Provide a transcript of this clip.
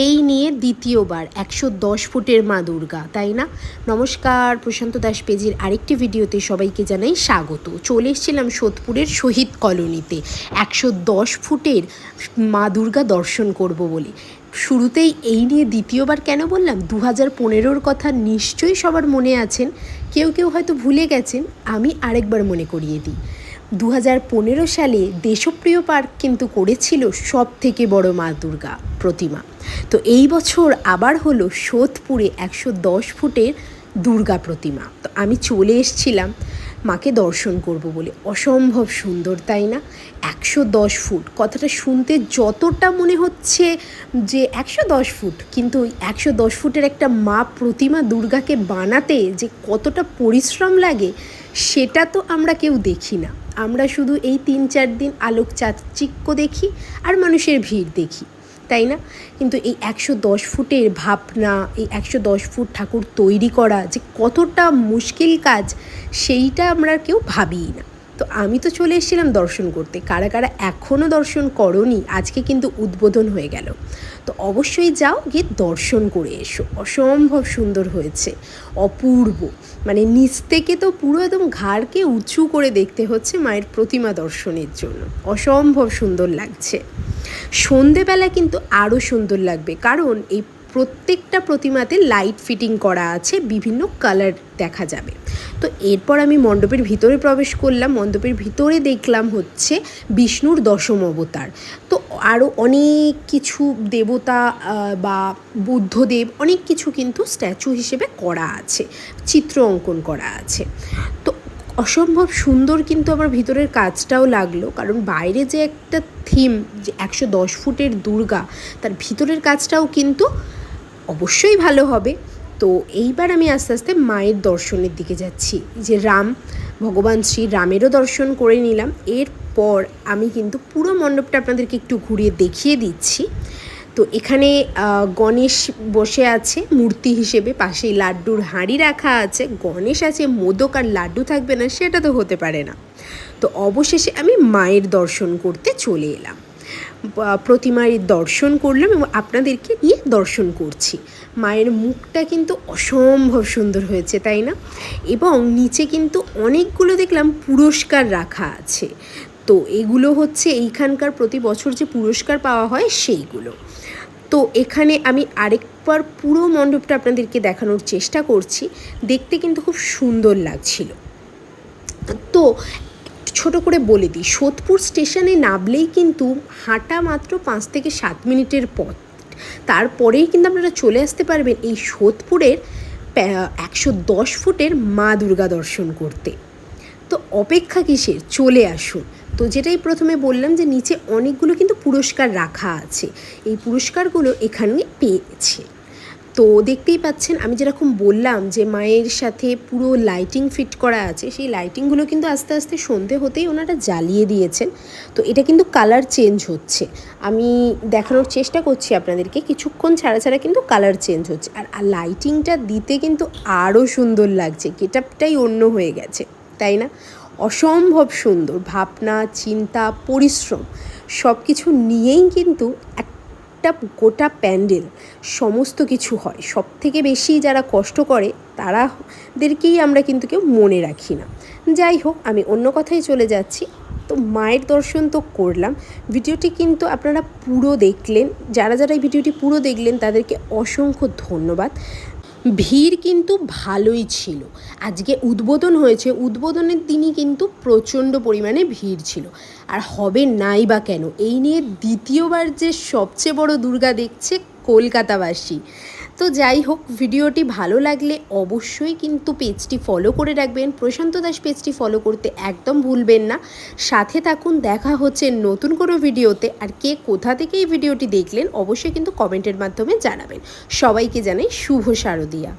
এই নিয়ে দ্বিতীয়বার একশো দশ ফুটের মা দুর্গা, তাই না? নমস্কার, প্রশান্ত দাস পেজির আরেকটি ভিডিওতে সবাইকে জানাই স্বাগত। চলে এসেছিলাম সোদপুরের শহীদ কলোনিতে। একশো দশ ফুটের মা দুর্গা দর্শন করব বলে। শুরুতেই এই নিয়ে দ্বিতীয়বার কেন বললাম? দু হাজার পনেরোর কথা নিশ্চয়ই সবার মনে আছেন। কেউ কেউ হয়তো ভুলে গেছেন, আমি আরেকবার মনে করিয়ে দিই। দু হাজার পনেরো সালে দেশপ্রিয় পার্ক কিন্তু করেছিল সব থেকে বড় মা দুর্গা প্রতিমা। তো এই বছর আবার হলো সোদপুরে একশো দশ ফুটের দুর্গা প্রতিমা। তো আমি চলে এসছিলাম মাকে দর্শন করব বলে। অসম্ভব সুন্দর, তাই না? একশো দশ ফুট। কথাটা শুনতে যতটা মনে হচ্ছে যে একশো দশ ফুট, কিন্তু ওই একশো দশ ফুটের একটা মা প্রতিমা দুর্গাকে বানাতে যে কতটা পরিশ্রম লাগে, সেটা তো আমরা কেউ দেখি না। আমরা শুধু এই তিন চার দিন আলোক চাকচিক্য দেখি আর মানুষের ভিড় দেখি। তাই না? কিন্তু এই একশো দশ ফুটের ভাবনা, এই একশো দশ ফুট ঠাকুর তৈরি করা যে কতটা মুশকিল কাজ, সেইটা আমরা কেউ ভাবিই না। তো আমি তো চলে এসেছিলাম দর্শন করতে। কারা কারা এখনও দর্শন করনি, আজকে কিন্তু উদ্বোধন হয়ে গেল। তো অবশ্যই যাও, গিয়ে দর্শন করে এসো। অসম্ভব সুন্দর হয়েছে। অপূর্ব। মানে নিচ থেকে তো পুরো একদম ঘাড়কে উঁচু করে দেখতে হচ্ছে মায়ের প্রতিমা দর্শনের জন্য। অসম্ভব সুন্দর লাগছে। সন্ধেবেলা কিন্তু আরও সুন্দর লাগবে। কারণ এই প্রত্যেকটা প্রতিমাতে লাইট ফিটিং করা আছে, বিভিন্ন কালার দেখা যাবে। তো এরপর আমি মণ্ডপের ভিতরে প্রবেশ করলাম, মণ্ডপের ভিতরে দেখলাম হচ্ছে বিষ্ণুর দশম অবতার। তো আরও অনেক কিছু দেবতা বা বুদ্ধদেব, অনেক কিছু কিন্তু স্ট্যাচু হিসেবে করা আছে, চিত্র অঙ্কন করা আছে। তো অসম্ভব সুন্দর কিন্তু আমার ভিতরের কাজটাও লাগল, কারণ বাইরে যে একটা থিম যে একশো দশ ফুটের দুর্গা, তার ভিতরের কাজটাও কিন্তু অবশ্যই ভালো হবে। তো এইবার আমি আস্তে আস্তে মায়ের দর্শনের দিকে যাচ্ছি। যে রাম, ভগবান শ্রী রামেরও দর্শন করে নিলাম। এরপর আমি কিন্তু পুরো মণ্ডপটা আপনাদেরকে একটু ঘুরিয়ে দেখিয়ে দিচ্ছি। তো এখানে গণেশ বসে আছে মূর্তি হিসেবে। পাশেই লাড্ডুর হাঁড়ি রাখা আছে। গণেশ আছে, মোদক আর লাড্ডু থাকবে না, সেটা তো হতে পারে না। তো অবশেষে আমি মায়ের দর্শন করতে চলে এলাম। প্রতিমার দর্শন করলাম এবং আপনাদেরকে নিয়ে দর্শন করছি। মায়ের মুখটা কিন্তু অসম্ভব সুন্দর হয়েছে, তাই না? এবং নিচে কিন্তু অনেকগুলো দেখলাম পুরস্কার রাখা আছে। তো এগুলো হচ্ছে এইখানকার প্রতি বছর যে পুরস্কার পাওয়া হয় সেইগুলো। তো এখানে আমি আরেকবার পুরো মণ্ডপটা আপনাদেরকে দেখানোর চেষ্টা করছি। দেখতে কিন্তু খুব সুন্দর লাগছিল। তো ছোট করে বলে দিই, সোদপুর স্টেশনে নামলেই কিন্তু হাঁটা মাত্র পাঁচ থেকে সাত মিনিটের পথ। তারপরেই কিন্তু আপনারা চলে আসতে পারবেন এই সোদপুরের একশো দশ ফুটের মা দুর্গা দর্শন করতে। তো অপেক্ষা কিসের? চলে আসুন। তো যেটাই প্রথমে বললাম যে নিচে অনেকগুলো কিন্তু পুরস্কার রাখা আছে। এই পুরস্কারগুলো এখানে পেয়েছে। তো দেখতেই পাচ্ছেন, আমি যেরকম বললাম যে মায়ের সাথে পুরো লাইটিং ফিট করা আছে, সেই লাইটিংগুলো কিন্তু আস্তে আস্তে সন্ধে হতেই ওনারা জ্বালিয়ে দিয়েছেন। তো এটা কিন্তু কালার চেঞ্জ হচ্ছে। আমি দেখানোর চেষ্টা করছি আপনাদেরকে, কিছুক্ষণ ছাড়া ছাড়া কিন্তু কালার চেঞ্জ হচ্ছে। আর লাইটিংটা দিতে কিন্তু আরও সুন্দর লাগছে গেটআপটাই অন্য হয়ে গেছে, তাই না? অসম্ভব সুন্দর, ভাবনা, চিন্তা, পরিশ্রম সব কিছু নিয়েই কিন্তু একটা গোটা প্যান্ডেল, সমস্ত কিছু হয়। সব থেকে বেশি যারা কষ্ট করে, তারাদেরকেই আমরা কিন্তু কেউ মনে রাখি না। যাই হোক, আমি অন্য কথায় চলে যাচ্ছি। তো মায়ের দর্শন তো করলাম। ভিডিওটি কিন্তু আপনারা পুরো দেখলেন। যারা যারা এই ভিডিওটি পুরো দেখলেন, তাদেরকে অসংখ্য ধন্যবাদ। ভিড় কিন্তু ভালোই ছিল। আজকে উদ্বোধন হয়েছে, উদ্বোধনের দিনই কিন্তু প্রচণ্ড পরিমাণে ভিড় ছিল। আর হবে নাই বা কেন, এই নিয়ে দ্বিতীয়বার যে সবচেয়ে বড় দুর্গা দেখছে কলকাতাবাসী। তো যাই হোক, ভিডিওটি ভালো লাগলে অবশ্যই কিন্তু পেজটি ফলো করে রাখবেন। প্রশান্ত দাস পেজটি ফলো করতে একদম ভুলবেন না। সাথে থাকুন, দেখা হচ্ছে নতুন কোনো ভিডিওতে। আর কে কোথা থেকে এই ভিডিওটি দেখলেন, অবশ্যই কিন্তু কমেন্টের মাধ্যমে জানাবেন। সবাইকে জানাই শুভ শারদিয়া।